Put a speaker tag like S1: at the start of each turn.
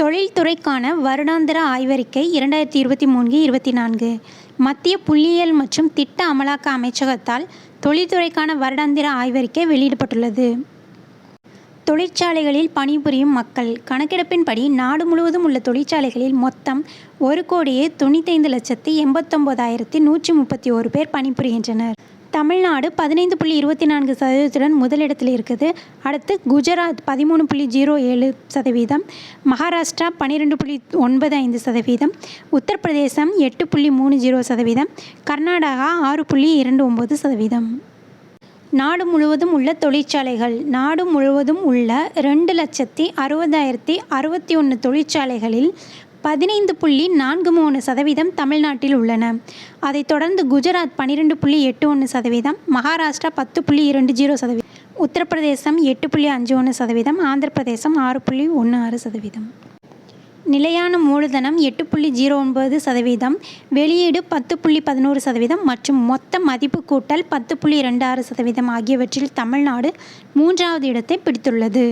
S1: தொழில்துறைக்கான வருடாந்திர ஆய்வறிக்கை இரண்டாயிரத்தி இருபத்தி மூன்று இருபத்தி நான்கு. மத்திய புள்ளியியல் மற்றும் திட்ட அமலாக்க அமைச்சகத்தால் தொழில்துறைக்கான வருடாந்திர ஆய்வறிக்கை வெளியிடப்பட்டுள்ளது. தொழிற்சாலைகளில் பணிபுரியும் மக்கள் கணக்கெடுப்பின்படி நாடு முழுவதும் உள்ள தொழிற்சாலைகளில் மொத்தம் ஒரு கோடியே தொண்ணூத்தைந்து லட்சத்தி எண்பத்தொம்போதாயிரத்தி நூற்றி முப்பத்தி ஓரு பேர் பணிபுரிகின்றனர். தமிழ்நாடு பதினைந்து புள்ளி இருபத்தி நான்கு சதவீதத்துடன் முதலிடத்தில் இருக்குது. அடுத்து குஜராத் பதிமூணு புள்ளி ஜீரோ ஏழு சதவீதம். மகாராஷ்டிரா பன்னிரெண்டு புள்ளி ஒன்பது ஐந்து சதவீதம். உத்தரப்பிரதேசம் எட்டு புள்ளி மூணு ஜீரோ சதவீதம். கர்நாடகா ஆறு புள்ளி இரண்டு ஒம்பது சதவீதம். நாடு முழுவதும் உள்ள தொழிற்சாலைகள். நாடு முழுவதும் உள்ள ரெண்டு லட்சத்தி அறுபதாயிரத்தி அறுபத்தி ஒன்று தொழிற்சாலைகளில் பதினைந்து புள்ளி நான்கு மூணு சதவீதம் தமிழ்நாட்டில் உள்ளன. அதைத் தொடர்ந்து குஜராத் பன்னிரெண்டு புள்ளி எட்டு ஒன்று சதவீதம் மகாராஷ்டிரா பத்து புள்ளி இரண்டு ஜீரோ சதவீதம் உத்தரப்பிரதேசம் எட்டு புள்ளி அஞ்சு ஒன்று சதவீதம் ஆந்திர பிரதேசம் ஆறு புள்ளி ஒன்று ஆறு சதவீதம். நிலையான மூலதனம் எட்டு புள்ளி ஜீரோ ஒன்பது சதவீதம் வெளியீடு பத்து புள்ளி பதினோரு சதவீதம் மற்றும் மொத்த மதிப்பு கூட்டல் பத்து புள்ளி ரெண்டு ஆறு சதவீதம் ஆகியவற்றில் தமிழ்நாடு மூன்றாவது இடத்தை பிடித்துள்ளது.